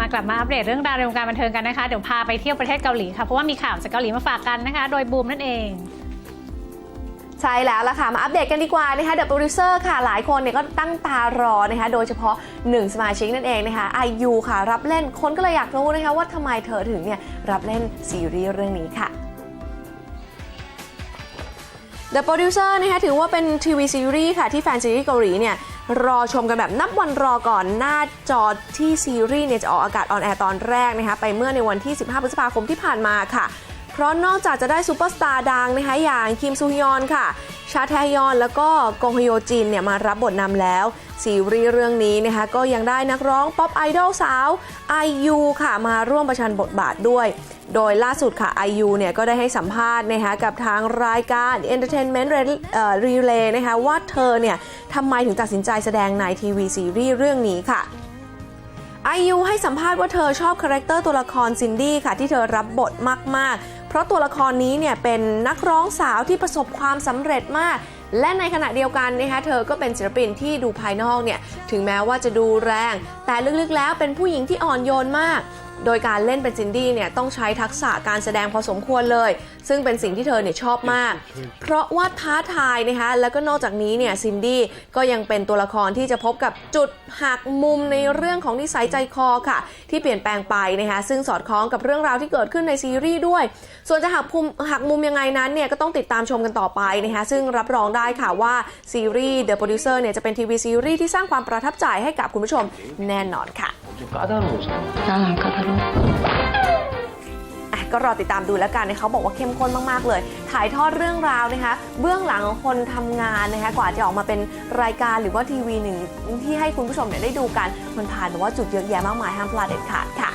มากลับมาอัปเดตเรื่องราวในวงการบันเทิงกันนะคะ เดี๋ยวพาไปเที่ยวประเทศเกาหลีค่ะ เพราะว่ามีข่าวจากเกาหลีมาฝากกันนะคะ โดยบูมนั่นเองใช่แล้วล่ะค่ะ มาอัปเดตกันดีกว่านะคะเดอะโปรดิวเซอร์ค่ะ หลายคนเนี่ยก็ตั้งตารอนะคะ โดยเฉพาะหนึ่งสมาชิกนั่นเองนะคะไอยูค่ะ รับเล่นคนก็เลยอยากรู้นะคะว่าทำไมเธอถึงเนี่ยรับเล่นซีรีส์เรื่องนี้ค่ะ The Producer นะคะถือว่าเป็นทีวีซีรีส์ค่ะที่แฟนซีรีส์เกาหลีเนี่ย รอชมกันแบบนับวันรอก่อนหน้าจอที่ซีรีส์เนี่ยจะออกอากาศออนแอร์ตอนแรกนะคะไปเมื่อในวันที่ 15 พฤษภาคมที่ผ่านมาค่ะ เพราะนอกจากจะได้ซูเปอร์สตาร์ดังนะคะอย่างคิมซูฮยอนค่ะ ชาแทยอนแล้วก็กงฮโยจินเนี่ยมารับบทนำแล้ว ซีรีส์เรื่องนี้นะคะก็ยังได้นักร้องป๊อปไอดอลสาว IU ค่ะมาร่วมประชันบทบาทด้วย โดยล่าสุดค่ะ IU เนี่ยก็ได้ให้สัมภาษณ์นะคะกับทางรายการ Entertainment Re- เอ่อ Relay นะคะว่าเธอเนี่ยทำไมถึงตัดสินใจแสดงในทีวีซีรีส์เรื่องนี้ค่ะไอยูให้สัมภาษณ์ว่าเธอชอบคาแรคเตอร์ตัวละครซินดี้ค่ะที่เธอรับบทมาก ๆ เพราะตัวละครนี้เนี่ยเป็นนักร้องสาวที่ประสบความสำเร็จมาก และในขณะเดียวกันนะคะเธอก็เป็นศิลปินที่ดูภายนอกเนี่ยถึงแม้ว่าจะดูแรง แต่ลึกๆแล้วเป็นผู้หญิงที่อ่อนโยนมากโดยการเล่นเป็นซินดี้เนี่ยต้องใช้ทักษะการแสดงพอสมควรเลย ซึ่งเป็นสิ่งที่เธอเนี่ยชอบมาก เพราะว่าท้าทายนะคะแล้วก็นอกจากนี้เนี่ยซินดี้ก็ยังเป็นตัวละครที่จะพบกับจุดหักมุมในเรื่องของนิสัยใจคอค่ะ ที่เปลี่ยนแปลงไปนะคะซึ่งสอดคล้องกับเรื่องราวที่เกิดขึ้นในซีรีส์ด้วย ส่วนจะหักมุมหักมุมยังไงนั้นเนี่ยก็ต้องติดตามชมกันต่อไปนะคะซึ่งรับรองได้ค่ะว่าซีรีส์ The Producer เนี่ยจะเป็นทีวีซีรีส์ที่สร้างความประทับใจให้กับคุณผู้ชมแน่นอนค่ะ 좀 까다로워서 난 안 까다로워. อ่ะก็รอติดตามดูแล้วกันนะคะเขาบอกว่าเข้มข้นมาก ๆ เลย ถ่ายทอดเรื่องราวนะคะ เบื้องหลังของคนทำงานนะคะ กว่าจะออกมาเป็นรายการหรือว่าทีวีหนึ่งที่ให้คุณผู้ชมเนี่ยได้ดูกัน มันผ่านแบบว่าจุดเยอะแยะมากมายห้ามพลาดเด็ดขาดค่ะ ่ะ